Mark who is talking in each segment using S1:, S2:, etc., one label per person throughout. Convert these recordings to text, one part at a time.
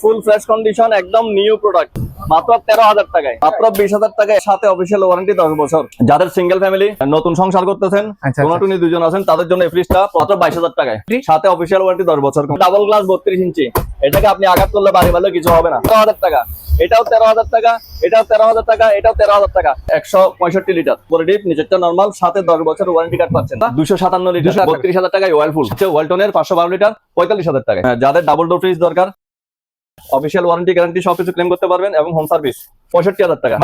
S1: ফুল fresh condition একদম new product মাত্র তেরো হাজার টাকায়। মাত্র বিশ হাজার টাকায় সাথে অফিসিয়াল ওয়ারেন্টি দশ বছর। যাদের সিঙ্গেল ফ্যামিলি নতুন সংসার করতেছেন
S2: আচ্ছা,
S1: টুনি দুজন আছেন তাদের জন্য এই ফ্রিজটা মাত্র বাইশ হাজার টাকায়। সাথে অফিসিয়াল ওয়ারেন্টি দশ বছর। ডাবল গ্লাস বত্রিশ ইঞ্চি। এটাকে আপনি আঘাত করলে বাড়ি বাড়লে কিছু হবে না। তেরো হাজার টাকা। এটাও তেরো হাজার টাকা এটাও তেরো হাজার টাকা এটাও তেরো হাজার টাকা। একশো পঁয়ষট্টি লিটার পরে ডিপ নিচেরটা নর্মাল সাথে দশ বছর ওয়ারেন্টি কার্ড পাচ্ছেন। দুশো সাতান্ন লিটার বত্রিশ হাজার টাকায় ওয়াল ফুল ওয়ালটনের পাঁচশো বারো লিটার পঁয়তাল্লিশ হাজার টাকা যাদের ডাবল ডোর ফ্রিজ দরকার অফিসিয়াল ওয়ারেন্টি গ্যারান্টি সবকিছু ক্লেম করতে পারবেন এবং হোম সার্ভিস পঁয়ষট্টি হাজার টাকা।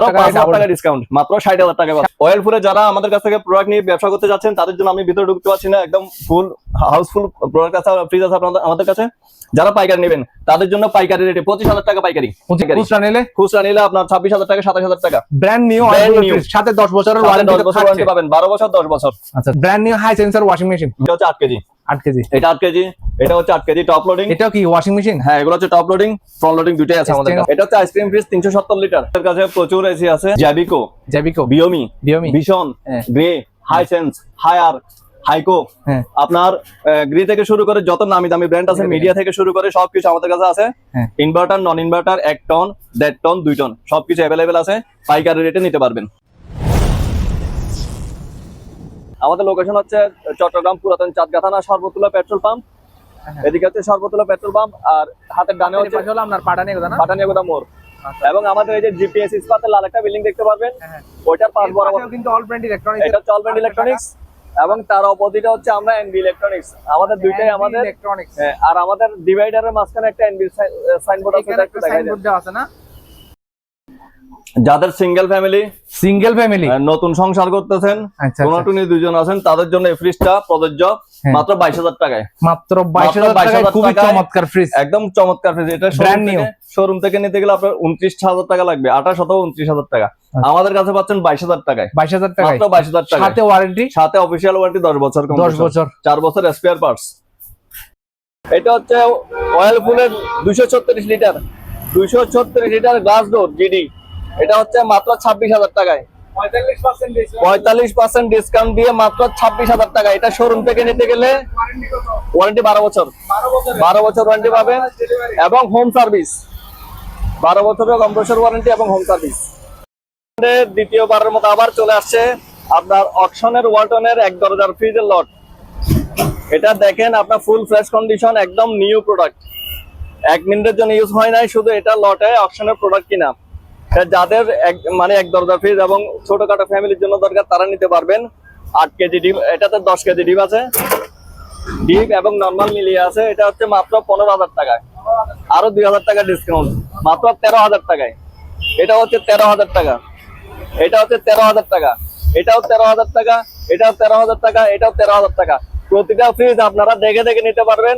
S1: টাকা ডিসকাউন্ট মাত্র ষাট হাজার টাকা অয়েল ফুলে যারা আমাদের কাছ থেকে প্রোডাক্ট নিয়ে ব্যবসা করতে যাচ্ছেন তাদের জন্য আমি ভিতরে ঢুকতে পারছি না একদম ফুল হাউসফুল প্রোডাক্ট আছে ফ্রিজ আছে আপনাদের আমাদের কাছে। যারা পাইকারি নেবেন তাদের জন্য পাইকারি রেটে পঁচিশ হাজার টাকা পাইকারি।
S2: খুচরা নিলে?
S1: খুচরা নিলে আপনার ছাব্বিশ হাজার টাকা সাতাশ হাজার টাকা।
S2: Brand new. সাথে দশ বছরের ওয়ারেন্টি
S1: দশ বছর ওয়ারেন্টি পাবেন বারো বছর দশ বছর।
S2: আচ্ছা brand new high sensor washing machine
S1: এটা হচ্ছে আট কেজি।
S2: আট কেজি।
S1: এটা আট কেজি এটা হচ্ছে আট কেজি টপ লোডিং
S2: এটাও কি ওয়াশিং মেশিন
S1: হ্যাঁ এগুলো হচ্ছে টপ লোডিং ফ্রন্ট লোডিং দুটাই আছে আমাদের কাছে। এটা হচ্ছে আইসক্রিম ফ্রিজ তিনশো সত্তর লিটার এর কাছে প্রচুর এসি আছে। জ্যাবিকো
S2: জ্যাবিকো
S1: বিওমি
S2: বিওমি হ্যাঁ।
S1: গ্রে হাইসেন্স হায়ার হাইকো আপনার গ্রি থেকে শুরু করে যত নামি দামি ব্র্যান্ড আছে মিডিয়া থেকে। শুরু করে সবকিছু আমাদের কাছে আছে। ইনভার্টার নন ইনভার্টার এক টন দেড় টন দুই টন সবকিছু অ্যাভেলেবেল আছে। পাইকারি রেটে নিতে পারবেন। আমাদের লোকেশন হচ্ছে চট্টগ্রাম পুরাতন চাঁদগাথানা সর্বতুলা পেট্রোল পাম্প
S2: হ্যাঁ।
S1: এদিকে হচ্ছে সর্বতুলা পেট্রোল পাম্প আর হাতের ডানে হচ্ছে
S2: আপনার পাটানি কথা না?
S1: পাটানিয়া গোদা মোড় এবং আমাদের এই যে জিপিএস ইস্পাতের লাল একটা বিল্ডিং দেখতে পারবেন।
S2: হ্যাঁ।
S1: ওইটার পাশ বরাবর
S2: কিন্তু অল ব্র্যান্ড ইলেকট্রনিক্স
S1: এটা চলবেন ইলেকট্রনিক্স এবং তার অপোজিটে হচ্ছে আমরা এনবি ইলেকট্রনিক্স আমাদের দুইটাই আমাদের
S2: ইলেকট্রনিক্স
S1: হ্যাঁ, আর আমাদের ডিভাইডারের মাঝখানে একটা এনবি সাইনবোর্ড আছে
S2: এখানে
S1: এটা একটু দেখাই
S2: আছে না?
S1: যাদের সিঙ্গেল ফ্যামিলি
S2: সিঙ্গেল ফ্যামিলি
S1: নতুন সংসার করতেছেন
S2: আচ্ছা
S1: কোনো টুনি দুজন আছেন তাদের জন্য এই ফ্রিজটা প্রযোজ্য
S2: হ্যাঁ।
S1: মাত্র বাইশ হাজার টাকায়।
S2: মাত্র বাইশ হাজার
S1: মাত্র 22,000
S2: টাকায় খুবই চমৎকার ফ্রিজ
S1: একদম চমৎকার ফ্রিজ এটা. শোরুম থেকে নিতে গেলে আপনার উনত্রিশ হাজার টাকা লাগবে আঠাশ অথবা উনত্রিশ হাজার টাকা।
S2: আচ্ছা।
S1: আমাদের কাছে পাচ্ছেন বাইশ হাজার টাকায়।
S2: বাইশ হাজার টাকায়?
S1: মাত্র বাইশ হাজার টাকা
S2: সাথে ওয়ারেন্টি
S1: সাথে অফিসিয়াল ওয়ারেন্টি দশ বছর
S2: দশ। বছর।
S1: চার বছর স্পেয়ার পার্টস এটা হচ্ছে অয়েল ফুলের দুইশো ছত্রিশ লিটার দুইশো ছত্রিশ লিটার গ্লাস ডোর জিডি এটা হচ্ছে মাত্র ছাব্বিশ হাজার টাকায়। পঁয়তাল্লিশ পার্সেন্ট ডিসকাউন্ট দিয়ে মাত্র ছাব্বিশ হাজার টাকা এটা শোরুম থেকে নিতে গেলে ওয়ারেন্টি বারো বছর। বারো বছর ওয়ারেন্টি পাবেন এবং হোম সার্ভিস বারো বছরের কম্প্রেসর ওয়ারেন্টি এবং হোম সার্ভিস দ্বিতীয়বারের মতো আবার চলে আসছে আপনার অকশনের ওয়ালটনের এক দরজার ফ্রিজের লট এটা দেখেন আপনার ফুল ফ্রেশ কন্ডিশন একদম নিউ প্রোডাক্ট এক মিনিটের জন্য ইউজ হয় নাই শুধু এটা লটে অপশনের প্রোডাক্ট কিনা। যাদের এক মানে এক দরজা ফ্রিজ এবং ছোটখাটো ফ্যামিলির জন্য দরকার, তারা নিতে পারবেন। আট কেজি ডিম, এটাতে দশ কেজি ডিম আছে। ডিপ এবং নর্মাল মিলিয়ে আছে, এটা হচ্ছে মাত্র পনেরো হাজার টাকায়। আরও দুই হাজার টাকা ডিসকাউন্ট মাত্র তেরো হাজার টাকায়। এটা হচ্ছে তেরো হাজার টাকা। এটা হচ্ছে তেরো হাজার টাকা। এটাও তেরো হাজার টাকা, এটাও তেরো হাজার টাকা, এটাও তেরো হাজার টাকা। প্রতিটা ফ্রিজ আপনারা দেখে দেখে নিতে পারবেন।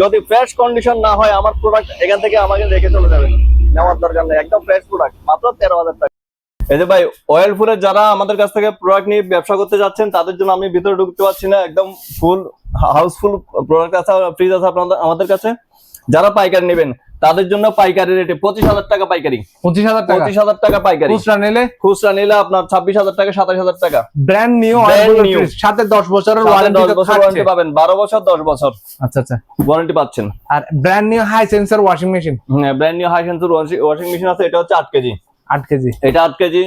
S1: যদি ফ্রেশ কন্ডিশন না হয়, আমার প্রোডাক্ট এখান থেকে আমাকে দেখে চলে যাবেন। নেওয়ার দরকার নেই, একদম ফ্রেশ প্রোডাক্ট মাত্র তেরো হাজার টাকা। এই যে ভাই অয়েল ফুলের যারা আমাদের কাছ থেকে প্রোডাক্ট নিয়ে ব্যবসা করতে যাচ্ছেন, তাদের জন্য আমি ভিতরে ঢুকতে পারছি না, একদম ফুল হাউসফুল প্রোডাক্ট আছে ফ্রিজ আছে আপনাদের, আমাদের কাছে। যারা পাইকার নেবেন তাদের জন্য পাইকারি রেটে পঁচিশ হাজার টাকা পাইকারি।
S2: পঁচিশ হাজার টাকা?
S1: পঁচিশ হাজার টাকা পাইকারি।
S2: খুচরা নিলে?
S1: খুচরা নিলে আপনার ছাব্বিশ হাজার টাকা সাতাশ হাজার টাকা।
S2: ব্র্যান্ড নিউ সাথে দশ বছরের ওয়ারেন্টি
S1: দশ বছর ওয়ারেন্টি পাবেন বারো বছর দশ বছর।
S2: আচ্ছা আচ্ছা।
S1: ওয়ারেন্টি পাচ্ছেন।
S2: আর brand new high sensor washing machine হ্যাঁ
S1: brand new high sensor washing machine আছে এটা হচ্ছে আট কেজি।
S2: আট কেজি।
S1: এটা আট কেজি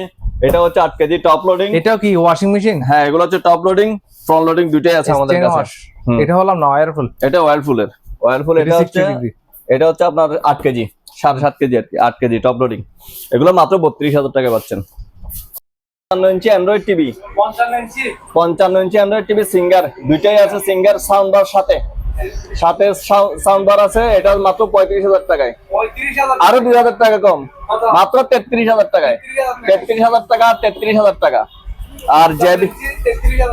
S1: এটা হচ্ছে আট কেজি টপ লোডিং
S2: এটাও কি ওয়াশিং মেশিন
S1: হ্যাঁ এগুলো হচ্ছে টপ লোডিং ফ্রন্ট লোডিং দুইটাই আছে আমাদের কাছে।
S2: এটা হলাম না ওয়ারফুল
S1: এটা অয়েল ফুলের অয়েল এটা হচ্ছে এটা হচ্ছে আপনার আট কেজি সাড়ে সাত কেজি আর কি আট কেজি টপ লোডিং এগুলো মাত্র বত্রিশ হাজার টাকা পাচ্ছেন। পঞ্চান্ন ইঞ্চি অ্যান্ড্রয়েড টিভি পঞ্চান্ন ইঞ্চি? অ্যান্ড্রয়েড টিভি সিঙ্গার দুইটাই আছে সিঙ্গার সাউন্ড বার সাথে। সাথে সাউন্ড বার আছে এটা মাত্র পঁয়ত্রিশ হাজার টাকায়। আরও দুই হাজার টাকা কম। মাত্র তেত্রিশ হাজার টাকায়। তেত্রিশ হাজার টাকা। তেত্রিশ হাজার টাকা আর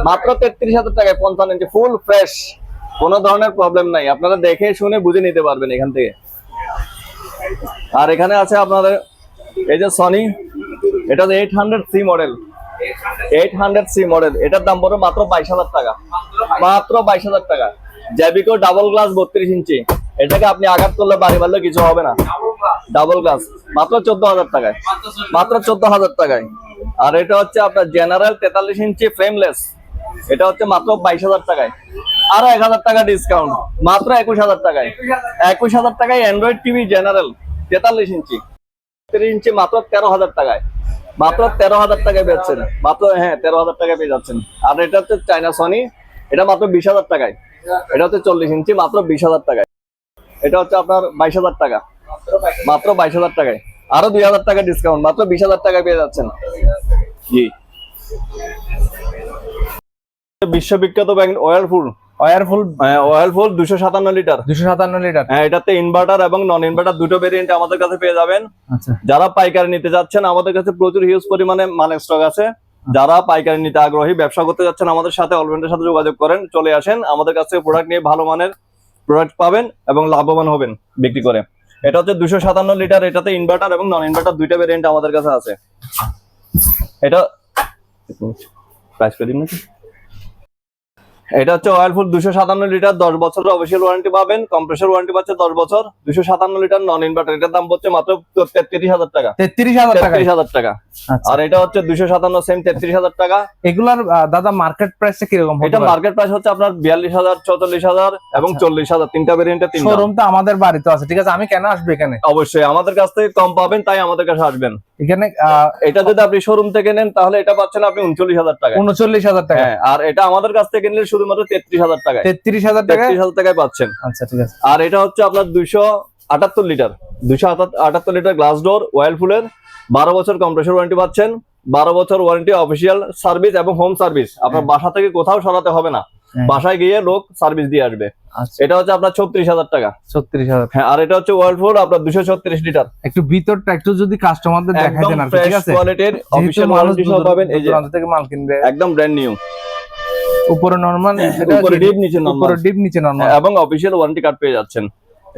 S1: মাত্র তেত্রিশ হাজার টাকায় পঞ্চান্ন ইঞ্চি ফুল ফ্রেশ কোনো ধরনের প্রবলেম নাই। আপনারা দেখে শুনে বুঝে নিতে পারবেন এখান থেকে। আর এখানে আছে আপনাদের, এই যে সনি এটা eight hundred C model eight hundred C model এটার দাম পড়বে মাত্র বাইশ হাজার টাকা। মাত্র বাইশ হাজার টাকা। জ্যাবিকো ডাবল গ্লাস বত্রিশ ইঞ্চি। এটাকে আপনি আঘাত করলে বাড়ি বাড়লে কিছু হবে না। ডাবল গ্লাস মাত্র চোদ্দ হাজার টাকায়। মাত্র চোদ্দ হাজার টাকায়। আর এটা হচ্ছে আপনার জেনারেল তেতাল্লিশ ইঞ্চি ফ্রেমলেস এটা হচ্ছে মাত্র বাইশ হাজার টাকায়। আরও এক হাজার টাকা ডিসকাউন্ট মাত্র একুশ হাজার টাকায়। একুশ হাজার টাকায় অ্যান্ড্রয়েড টিভি জেনারেল তেতাল্লিশ ইঞ্চি। তিরিশ ইঞ্চি মাত্র তেরো হাজার টাকায়। মাত্র তেরো হাজার টাকায় বেচছেন মাত্র হ্যাঁ তেরো হাজার টাকায় পেয়ে যাচ্ছেন। আর এটা হচ্ছে চাইনা সনি এটা মাত্র বিশ হাজার টাকায়। এটা হচ্ছে চল্লিশ ইঞ্চি, মাত্র বিশ হাজার টাকায়। এটা হচ্ছে আপনার বাইশ হাজার টাকা। মাত্র বাইশ হাজার টাকায়। আরও দুই হাজার টাকা ডিসকাউন্ট মাত্র বিশ হাজার টাকায় পেয়ে যাচ্ছেন। জি। বিশ্ববিখ্যাত ব্যাংক অয়েল ফুল
S2: ওয়ারফুল
S1: অয়েল ফুল দুশো সাতান্ন লিটার।
S2: দুশো সাতান্ন লিটার।
S1: হ্যাঁ এটাতে ইনভার্টার এবং নন ইনভার্টার দুটো ভেরিয়েন্ট আমাদের কাছে পেয়ে যাবেন।
S2: আচ্ছা।
S1: যারা পাইকারি নিতে যাচ্ছেন আমাদের কাছে প্রচুর হিউজ পরিমাণে মালের স্টক আছে। যারা পাইকারি নিতে আগ্রহী ব্যবসা করতে যাচ্ছেন আমাদের সাথে অলভেন্ডের সাথে যোগাযোগ করেন চলে আসেন। আমাদের কাছে প্রোডাক্ট নিয়ে ভালো মানের প্রোডাক্ট পাবেন এবং লাভবান হবেন বিক্রি করে। এটা হচ্ছে দুশো সাতান্ন লিটার এটাতে ইনভার্টার এবং নন ইনভার্টার দুইটা ভেরিয়েন্ট আমাদের কাছে আছে। এটা প্রাইস করে দিন নাকি? এটা হচ্ছে অয়েল ফুল দুশো সাতান্ন লিটার দশ বছরের অফিসিয়াল ওয়ারেন্টি পাবেন। কম্প্রেসর ওয়ারেন্টি পাচ্ছে দশ বছর। দুশো সাতান্ন লিটার নন ইনভার্টার এটার দাম হচ্ছে মাত্র তেত্রিশ হাজার টাকা।
S2: তেত্রিশ হাজার টাকা
S1: তেত্রিশ হাজার টাকা।
S2: আচ্ছা।
S1: আর এটা হচ্ছে দুশো সাতান্ন সেম তেত্রিশ হাজার টাকা।
S2: এগুলার দাদা মার্কেট প্রাইসটা কীরকম
S1: এটা মার্কেট প্রাইস হচ্ছে আপনার বিয়াল্লিশ হাজার চৌচল্লিশ হাজার এবং
S2: আচ্ছা।
S1: চল্লিশ হাজার। তিনটা ভেরিয়েন্টে তিন
S2: শোরুম তো আমাদের বাড়িতে আছে। ঠিক আছে আমি কেন আসব এখানে?
S1: অবশ্যই আমাদের কাছ থেকে কম পাবেন তাই আমাদের কাছে আসবেন।
S2: এখানে
S1: এটা যদি আপনি শোরুম থেকে নেন তাহলে এটা পাচ্ছেন আপনি উনচল্লিশ হাজার টাকা
S2: উনচল্লিশ হাজার টাকা।
S1: হ্যাঁ আর এটা আমাদের কাছ থেকে নিলে শুধুমাত্র তেত্রিশ হাজার টাকায়।
S2: তেত্রিশ হাজার টাকা
S1: তেত্রিশ হাজার টাকায় পাচ্ছেন।
S2: আচ্ছা ঠিক আছে।
S1: আর এটা হচ্ছে আপনার দুইশো আটাত্তর লিটার। দুইশো আটাত্তর লিটার গ্লাস ডোর ওয়েল ফুলের। বারো বছর কম্প্রেসর ওয়ারেন্টি পাচ্ছেন। বারো বছর ওয়ারেন্টি অফিসিয়াল সার্ভিস এবং হোম সার্ভিস আপনার
S2: হ্যাঁ।
S1: বাসা থেকে কোথাও সরাতে হবে না।
S2: হ্যাঁ।
S1: বাসায় গিয়ে লোক সার্ভিস দিয়ে আসবে।
S2: আচ্ছা।
S1: এটা হচ্ছে আপনার ছত্রিশ হাজার টাকা।
S2: ছত্রিশ হাজার।
S1: হ্যাঁ আর এটা হচ্ছে ওয়ার্ল্ড ফুল আপনার দুশো ছত্রিশ লিটার।
S2: একটু ভিতরটা একটু যদি কাস্টমারদের দেখাই
S1: একদম
S2: দেন আর ঠিক আছে?
S1: কোয়ালিটির অফিসিয়াল ওয়ারেন্টি সহ পাবেন এই যে
S2: থেকে মাল কিনবে।
S1: একদম ব্র্যান্ড নিউ
S2: উপরে নরমাল
S1: উপরে ডিপ নিচে নরমাল
S2: উপরে ডিপ নিচে নরমাল
S1: এবং অফিসিয়াল ওয়ারেন্টি কার্ড পেয়ে যাচ্ছেন।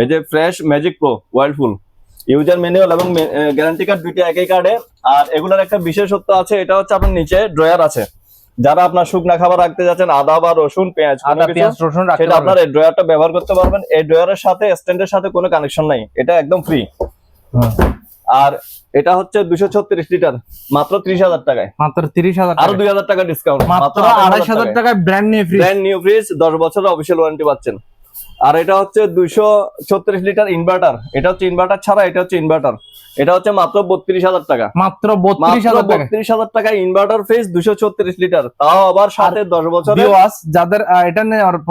S1: এই যে fresh magic pro world full user manual এবং গ্যারান্টি কার্ড দুইটা একই কার্ডে আর এগুলোর একটা বিশেষত্ব আছে এটা হচ্ছে আপনার নিচে ড্রয়ার আছে। যারা আপনার শুকনা খাবার রাখতে যাচ্ছেন আদা বা রসুন পেঁয়াজ
S2: আদা পেঁয়াজ রসুন রাখতে
S1: সেটা আপনার এই ড্রয়ারটা ব্যবহার করতে পারবেন। এই ড্রয়ারের সাথে স্ট্যান্ডের সাথে কোনো কানেকশন নাই। এটা একদম ফ্রি
S2: হ্যাঁ।
S1: আর এটা হচ্ছে দুশো ছত্রিশ লিটার মাত্র ত্রিশ হাজার টাকায়।
S2: মাত্র ত্রিশ হাজার আরও
S1: দুই হাজার টাকা ডিসকাউন্ট
S2: মাত্র আড়াইশ হাজার টাকায়। Brand new fridge
S1: brand new fridge দশ বছরের অফিসিয়াল ওয়ারেন্টি পাচ্ছেন। আর এটা হচ্ছে দুইশো ছত্রিশ লিটার ইনভার্টার এটা হচ্ছে ইনভার্টার ছাড়া এটা হচ্ছে ইনভার্টার এটা হচ্ছে মাত্র বত্রিশ হাজার টাকা।
S2: মাত্র বত্রিশ হাজার টাকা।
S1: বত্রিশ হাজার টাকা ইনভার্টার ফ্রিজ দুশো ছত্রিশ লিটার। তাও আবার সাথে দশ
S2: বছর যাদের এটা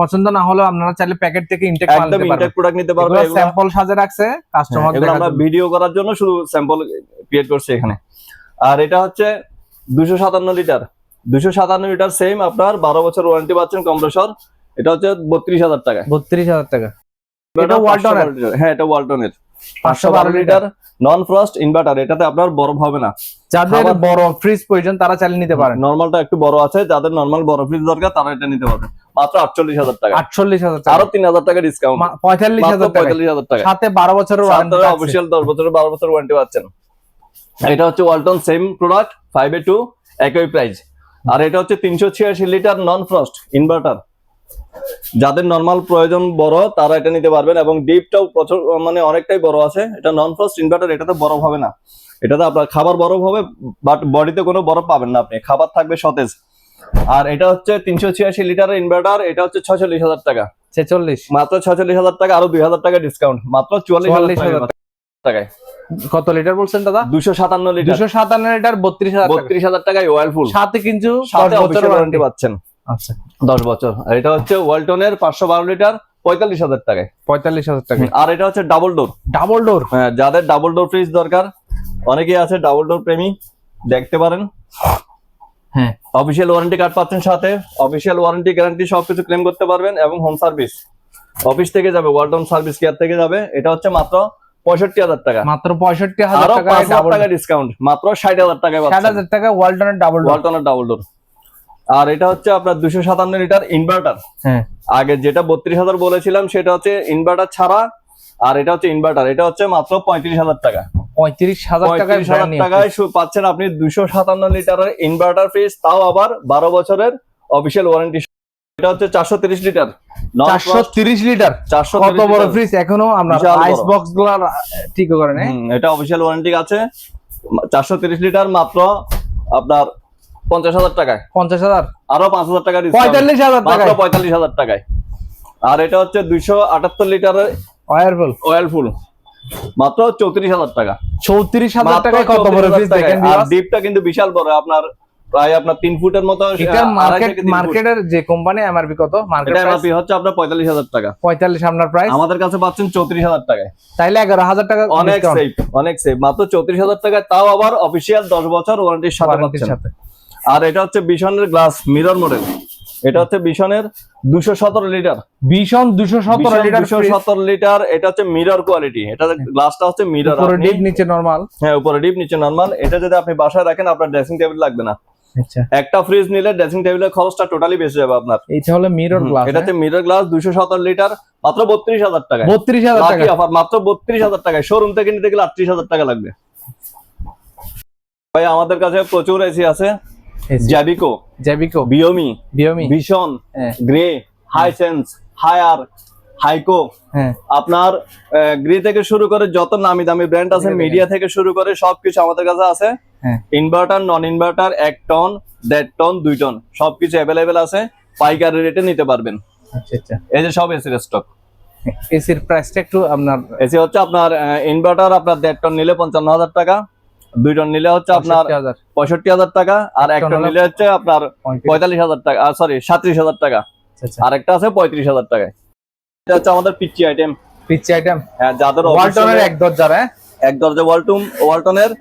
S2: পছন্দ না হলেও আপনারা চাইলে প্যাকেট থেকে ইনটেক
S1: একদম ইনটেক প্রোডাক্ট নিতে পারবে
S2: স্যাম্পল সাজে রাখছে কাস্টমার
S1: হ্যাঁ, আমরা ভিডিও করার জন্য শুধু স্যাম্পল ক্রিয়েট করছি এখানে। আর এটা হচ্ছে দুশো সাতান্ন লিটার। দুশো সাতান্ন লিটার সেম আপনার বারো বছর ওয়ারেন্টি পাচ্ছেন কম্প্রেসর। এটা হচ্ছে বত্রিশ হাজার টাকা।
S2: বত্রিশ হাজার টাকা। এটা
S1: এটা
S2: ওয়ালটনের?
S1: 512 লিটার। হ্যাঁ এটা ওয়ালটনের
S2: পাঁচশো
S1: পাঁচশো
S2: বারো
S1: বারো লিটার নন ফ্রস্ট ইনভার্টার এটাতে আপনার বরফ হবে না।
S2: যাদের বড় ফ্রিজ প্রয়োজন তারা চাইলে নিতে পারেন।
S1: নর্মালটা একটু বড় আছে যাদের নর্মাল বড় ফ্রিজ দরকার তারা এটা নিতে পারবে। মাত্র আটচল্লিশ হাজার টাকা।
S2: আটচল্লিশ হাজার
S1: আরও তিন হাজার টাকা ডিসকাউন্ট
S2: পঁয়তাল্লিশ হাজার
S1: পঁয়তাল্লিশ হাজার টাকা
S2: সাথে বারো বছরের
S1: অফিসিয়াল দশ বছরের বারো বছর ওয়ারেন্টি পাচ্ছেন। এটা হচ্ছে Walton same product five A two একই প্রাইস আর এটা হচ্ছে তিনশো ছিয়াশি লিটার নন ফ্রস্ট ইনভার্টার যাদের নর্মাল প্রয়োজন বড় তারা এটা নিতে পারবেন এবং ডিপটাও প্রচুর মানে অনেকটাই বড় আছে। এটা নন ফ্রস্ট ইনভার্টার এটাতে বরফ হবে না। এটাতে আপনার খাবার বরফ হবে বাট বডিতে কোনো বরফ পাবেন না আপনি। খাবার থাকবে সতেজ। আর এটা হচ্ছে তিনশো ছিয়াশি লিটারের ইনভার্টার এটা হচ্ছে ছচল্লিশ হাজার টাকা।
S2: ছেচল্লিশ।
S1: মাত্র ছচল্লিশ হাজার টাকা আরও দুই হাজার টাকা ডিসকাউন্ট মাত্র চুয়াল্লিশ হাজার টাকায়।
S2: কত লিটার বলছেন দাদা?
S1: দুশো সাতান্ন লিটার।
S2: দুশো সাতান্ন লিটার বত্রিশ হাজার
S1: বত্রিশ হাজার টাকায় ওয়েল ফুল
S2: সাথে কিন্তু
S1: সাথে
S2: ওয়ারেন্টি
S1: ওয়ারেন্টি পাচ্ছেন।
S2: আচ্ছা।
S1: দশ বছর। আর এটা হচ্ছে ওয়ালটনের পাঁচশো বারো লিটার পঁয়তাল্লিশ হাজার টাকায়।
S2: পঁয়তাল্লিশ হাজার টাকা
S1: আর এটা হচ্ছে ডাবল ডোর।
S2: Double door?
S1: হ্যাঁ যাদের ডাবল ডোর ফ্রিজ দরকার অনেকেই আছে ডাবল ডোর প্রেমী দেখতে পারেন।
S2: হ্যাঁ।
S1: অফিসিয়াল ওয়ারেন্টি কার্ড পাচ্ছেন সাথে। অফিসিয়াল ওয়ারেন্টি গ্যারান্টি সবকিছু ক্লেম করতে পারবেন এবং হোম সার্ভিস অফিস থেকে যাবে ওয়ালটন সার্ভিস কেয়ার থেকে যাবে। এটা হচ্ছে মাত্র পঁয়ষট্টি হাজার টাকা।
S2: মাত্র পঁয়ষট্টি হাজার টাকা
S1: টাকা ডিসকাউন্ট মাত্র ষাট হাজার টাকায়
S2: ষাট হাজার টাকা ওয়ালটনের ডাবল ডোর
S1: ওয়ালটনের ডাবল ডোর আর এটা হচ্ছে আপনার দুশো সাতান্ন লিটার ইনভার্টার
S2: হ্যাঁ।
S1: আগে যেটা বত্রিশ হাজার বলেছিলাম সেটা হচ্ছে ইনভার্টার ছাড়া আর এটা হচ্ছে ইনভার্টার এটা হচ্ছে মাত্র পঁয়ত্রিশ হাজার টাকা।
S2: পঁয়ত্রিশ হাজার টাকায়
S1: পাচ্ছেন আপনি দুশো সাতান্ন লিটারের ইনভার্টার ফ্রিজ তাও আবার বারো বছরের অফিসিয়াল ওয়ারেন্টি এটা হচ্ছে চারশো তিরিশ লিটার।
S2: চারশো তিরিশ লিটার?
S1: চারশো
S2: কত বড় ফ্রিজ এখনও আমরা আইস বক্সগুলা ঠিক করে
S1: এটা অফিসিয়াল ওয়ারেন্টি আছে। চারশো তিরিশ লিটার মাত্র আপনার পঞ্চাশ হাজার টাকায়।
S2: পঞ্চাশ হাজার?
S1: আরও পাঁচ হাজার টাকা।
S2: পঁয়তাল্লিশ হাজার টাকায়?
S1: পঁয়তাল্লিশ হাজার টাকায়। আর এটা হচ্ছে দুইশো আটাত্তর লিটারের
S2: ওয়ারফুল
S1: অয়েল ফুল মাত্র চৌত্রিশ হাজার টাকা।
S2: চৌত্রিশ হাজার টাকায় কত বড়
S1: 34,000
S2: দেখেন
S1: আর ডিপটা কিন্তু বিশাল বড়। আপনার প্রায় আপনার তিন ফুটের মতো
S2: মার্কেট। মার্কেটের যে কোম্পানি এমআরপি কত? মার্কেট
S1: এমআরপি হচ্ছে আপনার পঁয়তাল্লিশ হাজার টাকা।
S2: পঁয়তাল্লিশ আপনার প্রাইস
S1: আমাদের কাছে পাচ্ছেন চৌত্রিশ হাজার টাকায়।
S2: তাইলে এগারো হাজার টাকা
S1: অনেক সেফ অনেক সেফ মাত্র চৌত্রিশ হাজার টাকায় তাও আবার অফিসিয়াল দশ বছর ওয়ারেন্টির সাথে
S2: সাথে।
S1: আর এটা হচ্ছে বিশনের গ্লাস মিরর মডেল। এটা হচ্ছে বিশনের দুশো সতেরো লিটার।
S2: ভীষণ দুশো সতেরো লিটার
S1: দুশো সতেরো লিটার এটা হচ্ছে মিরর কোয়ালিটি। এটা গ্লাসটা হচ্ছে মিরর
S2: উপরে ডিপ নিচে নরমাল
S1: হ্যাঁ উপরে ডিপ নিচে নরমাল এটা যদি আপনি বাসায় রাখেন আপনার ড্রেসিং টেবিল লাগবে না।
S2: আচ্ছা।
S1: একটা ফ্রিজ নিলে ড্রেসিং টেবিলের খরচটা টোটালি বেঁচে যাবে আপনার।
S2: এইটা হলো মিরর গ্লাস
S1: এটা হচ্ছে মিরর গ্লাস দুশো সতেরো লিটার মাত্র বত্রিশ হাজার টাকা
S2: বত্রিশ হাজার টাকা
S1: অফার মাত্র বত্রিশ হাজার টাকায়। শোরুম থেকে নিতে গেলে আটত্রিশ হাজার টাকা লাগবে। ভাই আমাদের কাছে প্রচুর এসি আছে। জ্যাবিকো
S2: জ্যাবিকো
S1: বিওমি
S2: বিয়মি
S1: ভীষণ গ্রে হাইসেন্স হায়ার হাইকো
S2: হ্যাঁ
S1: আপনার গ্রে থেকে শুরু করে যত নামি দামি ব্র্যান্ড আছে মিডিয়া থেকে শুরু করে সবকিছু আমাদের কাছে আছে। ইনভার্টার নন ইনভার্টার এক টন দেড় টন দুই টন সবকিছু অ্যাভেলেবেল আছে। পাইকারি রেটে নিতে পারবেন।
S2: আচ্ছা আচ্ছা।
S1: এই যে সব এসির স্টক
S2: এসির প্রাইসটা একটু আপনার
S1: এসি হচ্ছে আপনার ইনভার্টার আপনার দেড় টন নিলে পঞ্চান্ন হাজার টাকা। দুই টন নিলে হচ্ছে আপনার
S2: 65,000
S1: পঁয়ষট্টি হাজার টাকা আর এক
S2: টন
S1: নিলে হচ্ছে আপনার পঁয়তাল্লিশ হাজার টাকা সরি সাত্রিশ হাজার টাকা।
S2: আচ্ছা আচ্ছা।
S1: আর একটা আছে পঁয়ত্রিশ হাজার টাকায়। এটা হচ্ছে আমাদের পিচি আইটেম
S2: পিচ্ছি আইটেম
S1: হ্যাঁ যাদের
S2: ওয়ালটনের এক দরজার হ্যাঁ?
S1: এক দরজা ওয়ালটুম ওয়ালটনের।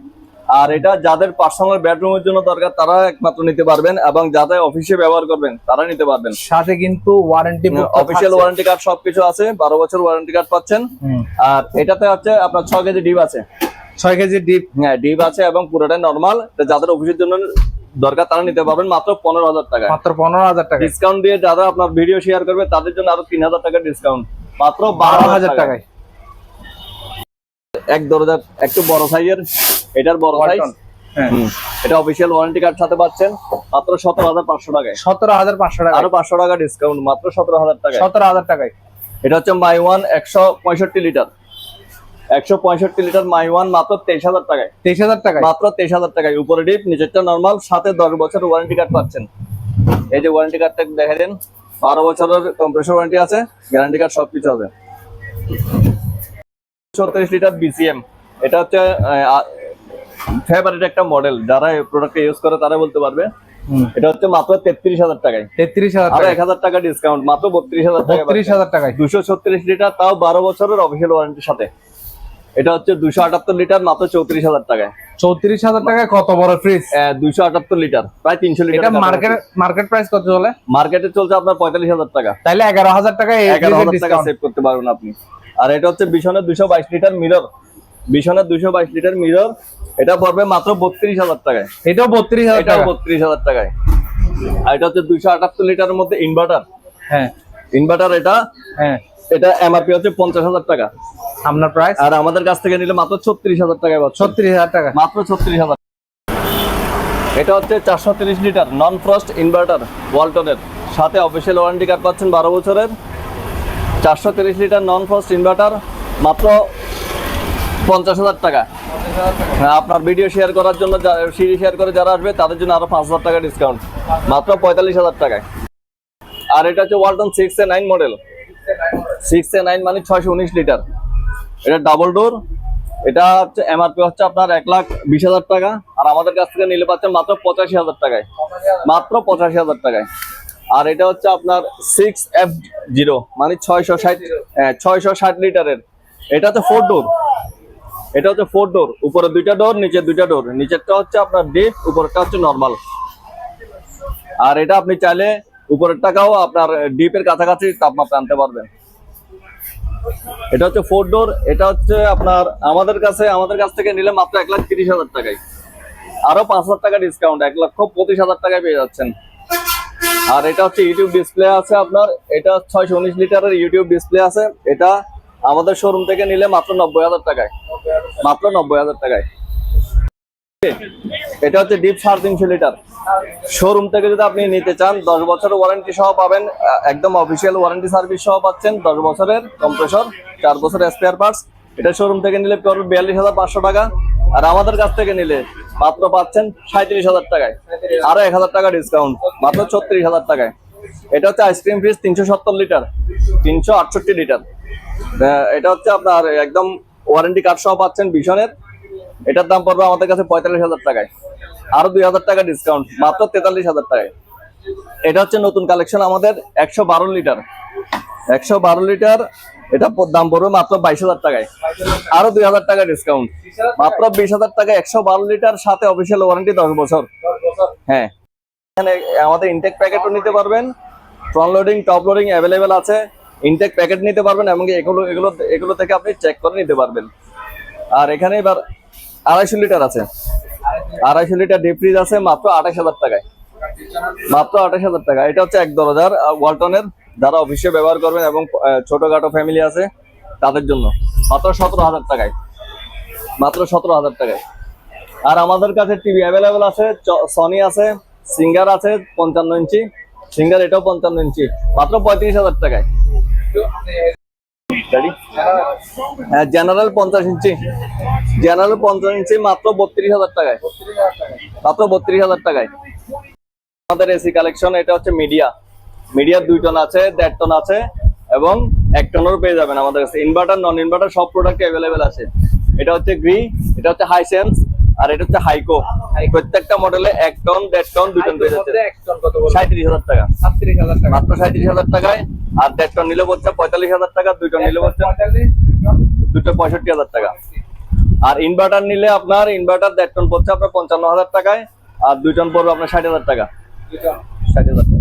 S1: আর এটা যাদের পার্সোনাল বেডরুমের জন্য দরকার তারা একমাত্র নিতে পারবেন এবং যাদের অফিসে ব্যবহার করবেন তারা নিতে পারবেন।
S2: সাথে কিন্তু ওয়ারেন্টি
S1: অফিসিয়াল ওয়ারেন্টি কার্ড সবকিছু আছে বারো বছর ওয়ারেন্টি কার্ড পাচ্ছেন। আর এটাতে হচ্ছে আপনার ছ কেজি ডিপ আছে।
S2: ছয় কেজি ডিপ।
S1: হ্যাঁ ডিপ আছে এবং পুরোটাই নর্মাল যাদের অফিসের জন্য দরকার তারা নিতে পারবেন মাত্র পনেরো হাজার টাকা।
S2: মাত্র পনেরো হাজার টাকা।
S1: ডিসকাউন্ট দিয়ে যারা আপনার ভিডিও শেয়ার করবে তাদের জন্য আরও তিন হাজার টাকা ডিসকাউন্ট মাত্র
S2: বারো হাজার টাকায়।
S1: এক দরজা একটু বড় সাইজের এটার বড় সাইজ
S2: হ্যাঁ।
S1: এটা অফিসিয়াল ওয়ারেন্টি কার্ড সাথে পাচ্ছেন। মাত্র সতেরো হাজার পাঁচশো টাকায়।
S2: সতেরো হাজার পাঁচশো টাকা
S1: আরও পাঁচশো টাকা ডিসকাউন্ট মাত্র সতেরো হাজার টাকায়।
S2: সতেরো হাজার টাকায়।
S1: এটা হচ্ছে মাই ওয়ান একশো পঁয়ষট্টি লিটার। একশো পঁয়ষট্টি লিটার মাই ওয়ান মাত্র তেইশ হাজার টাকায়।
S2: তেইশ হাজার টাকায়?
S1: মাত্র তেইশ হাজার টাকায়। উপরে ডিপ নিচেরটা নর্মাল সাথে দশ বছর ওয়ারেন্টি কার্ড পাচ্ছেন। এই যে ওয়ারেন্টি কার্ডটা দেখে দিন। বারো বছরের কম্প্রেসর ওয়ারেন্টি আছে গ্যারান্টি কার্ড সবকিছু আছে ছত্রিশ লিটার বিসিএম এটা হচ্ছে ফেভারিট একটা মডেল যারা এই প্রোডাক্টটা ইউজ করে তারা বলতে পারবে। এটা হচ্ছে মাত্র তেত্রিশ হাজার টাকায়।
S2: তেত্রিশ হাজার আরও
S1: এক হাজার টাকা ডিসকাউন্ট মাত্র বত্রিশ হাজার টাকা
S2: বত্রিশ হাজার টাকায়।
S1: দুশো ছত্রিশ লিটার তাও বারো বছরের অফিসিয়াল ওয়ারেন্টির সাথে। এটা হচ্ছে দুশো আটাত্তর লিটার মাত্র চৌত্রিশ হাজার টাকায়।
S2: চৌত্রিশ হাজার টাকায় কত বড় ফ্রিজ
S1: দুইশো আটাত্তর লিটার প্রায় তিনশো লিটার
S2: মার্কেট মার্কেট প্রাইস কত চলে?
S1: মার্কেটে চলছে আপনার পঁয়তাল্লিশ হাজার টাকা।
S2: তাইলে এগারো হাজার এই
S1: এগারো হাজার টাকা সেভ করতে পারবেন আপনি। আর এটা হচ্ছে বিশনের দুশো বাইশ লিটার মিরর বিশনের দুশো বাইশ লিটার মিরর এটা পড়বে মাত্র বত্রিশ হাজার টাকায়।
S2: এটাও বত্রিশ হাজার
S1: এটাও বত্রিশ হাজার টাকায়। আর এটা হচ্ছে দুইশো আটাত্তর লিটারের মধ্যে ইনভার্টার
S2: হ্যাঁ।
S1: ইনভার্টার এটা
S2: হ্যাঁ।
S1: এটা এমআরপি হচ্ছে পঞ্চাশ হাজার টাকা।
S2: আপনার প্রাইস
S1: আর আমাদের কাছ থেকে নিলে মাত্র ছত্রিশ হাজার টাকা
S2: ছত্রিশ হাজার টাকা?
S1: মাত্র ছত্রিশ হাজার। এটা হচ্ছে চারশো তিরিশ লিটার নন ফ্রস্ট ইনভার্টার ওয়ালটনের সাথে অফিসিয়াল ওয়ারেন্টি কার্ড পাচ্ছেন বারো বছরের। চারশো তিরিশ লিটার নন ফ্রস্ট ইনভার্টার মাত্র পঞ্চাশ হাজার টাকা। হ্যাঁ আপনার ভিডিও শেয়ার করার জন্য সিডি শেয়ার করে যারা আসবে তাদের জন্য আরও পাঁচ হাজার টাকা ডিসকাউন্ট মাত্র পঁয়তাল্লিশ হাজার টাকায়। আর এটা হচ্ছে Walton six A nine model six A nine মানে ছয়শো উনিশ লিটার। এটা ডাবল ডোর এটা হচ্ছে এমআরপি হচ্ছে আপনার এক লাখ বিশ হাজার টাকা, আর আমাদের কাছ থেকে নিলে পাচ্ছেন মাত্র পঁচাশি হাজার টাকায়। মাত্র পঁচাশি হাজার টাকায়। আর এটা হচ্ছে আপনার সিক্স এফ জিরো মানে ছয়শো ষাট ছয়শো ষাট লিটারের। এটা হচ্ছে ফোর ডোর এটা হচ্ছে ফোর ডোর উপরে দুইটা ডোর নিচে দুইটা ডোর নিচেরটা হচ্ছে আপনার ডিপ উপরেরটা হচ্ছে নর্মাল আর এটা আপনি চাইলে উপরের টাকাও আপনার ডিপের কাছাকাছি তাপমাত্রা আনতে পারবেন। এটা হচ্ছে ফোর ডোর এটা হচ্ছে আপনার আমাদের কাছে, আমাদের কাছ থেকে নিলে মাত্র এক লাখ তিরিশ হাজার টাকায়। আরও পাঁচ হাজার টাকা ডিসকাউন্ট এক লক্ষ পঁচিশ হাজার টাকায় পেয়ে যাচ্ছেন। আর এটা হচ্ছে ইউটিউব ডিসপ্লে আছে আপনার, এটা ছয়শো উনিশ লিটারের ইউটিউব ডিসপ্লে আছে। এটা আমাদের শোরুম থেকে নিলে মাত্র নব্বই হাজার টাকায়। মাত্র নব্বই হাজার টাকায়। এটা হচ্ছে ডিপ সাড়ে তিনশো লিটার। শোরুম থেকে যদি আপনি নিতে চান, দশ বছরের ওয়ারেন্টি সহ পাবেন একদম অফিসিয়াল ওয়ারেন্টি সার্ভিস সহ পাচ্ছেন, দশ বছরের কম্প্রেসর চার বছর স্পেয়ার পার্টস এটা শোরুম থেকে নিলে পড়বে বিয়াল্লিশ হাজার পাঁচশো টাকা। আর আমাদের কাছ থেকে নিলে মাত্র পাচ্ছেন সাঁত্রিশ হাজার টাকায়। আরও এক হাজার টাকা ডিসকাউন্ট মাত্র ছত্রিশ হাজার টাকায়। এটা হচ্ছে আইসক্রিম ফ্রিজ তিনশো সত্তর লিটার, তিনশো আটষট্টি লিটার। এটা হচ্ছে আপনার একদম ওয়ারেন্টি কার্ড সহ পাচ্ছেন ভীষণের। এটার দাম পড়বে আমাদের কাছে পঁয়তাল্লিশ হাজার টাকায়। আরও দুই হাজার টাকা ডিসকাউন্ট মাত্র তেতাল্লিশ হাজার টাকায়। এটা হচ্ছে নতুন কালেকশন আমাদের একশো বারো লিটার। একশো বারো লিটার, এটা দাম পড়বে মাত্র বাইশ হাজার টাকায়। আরও দুই হাজার টাকা ডিসকাউন্ট মাত্র বিশ হাজার টাকা একশো বারো লিটার, সাথে অফিসিয়াল ওয়ারেন্টি দশ বছর। হ্যাঁ। এখানে আমাদের ইনটেক প্যাকেটও নিতে পারবেন। Front loading top loading available আছে। ইনটেক প্যাকেট নিতে পারবেন এবং এগুলো এগুলো এগুলো থেকে আপনি চেক করে নিতে পারবেন। আর এখানে এবার আড়াইশো লিটার আছে। আড়াইশো লিটার ডিপ ফ্রিজ আছে মাত্র আঠাশ হাজার টাকায়। মাত্র আঠাশ হাজার টাকা। এটা হচ্ছে এক দরজার ওয়ালটনের যারা অফিসে ব্যবহার করবেন এবং ছোটখাটো ফ্যামিলি আছে, তাদের জন্য। মাত্র সতেরো হাজার টাকায়। মাত্র সতেরো হাজার টাকায়। আর আমাদের কাছে টিভি অ্যাভেলেবেল আছে সনি আছে সিঙ্গার আছে, পঞ্চান্ন ইঞ্চি। সিঙ্গার এটাও পঞ্চান্ন ইঞ্চি। মাত্র পঁয়ত্রিশ হাজার টাকায়। জেনারেল পঞ্চাশ ইঞ্চি। জেনারেল পঞ্চাশ ইঞ্চি মাত্র বত্রিশ হাজার টাকায়। মাত্র বত্রিশ হাজার টাকায়। আমাদের এসি কালেকশন এটা হচ্ছে মিডিয়া মিডিয়ার দুই টন আছে দেড় টন আছে এবং এক টনেরও পেয়ে যাবেন আমাদের কাছে। ইনভার্টার নন ইনভার্টার সব প্রোডাক্ট অ্যাভেলেবেল আছে। এটা হচ্ছে গ্রি এটা হচ্ছে হাইসেন্স আর এটা হচ্ছে হাইকো প্রত্যেকটা মডেলে এক টন দেড় টন দুই টন পেয়ে যাচ্ছে। সাঁত্রিশ হাজার টাকা। মাত্র সাঁত্রিশ হাজার টাকায়। আর দেড় টন নিলে পড়ছে পঁয়তাল্লিশ হাজার টাকা দুই টন নিলে পড়ছে দুটো। পঁয়ষট্টি হাজার টাকা। আর ইনভার্টার নিলে আপনার ইনভার্টার দেড় টন পড়ছে আপনার পঞ্চান্ন হাজার টাকায় আর দুই টন পড়বে আপনার ষাট হাজার টাকা। ষাট হাজার টাকা।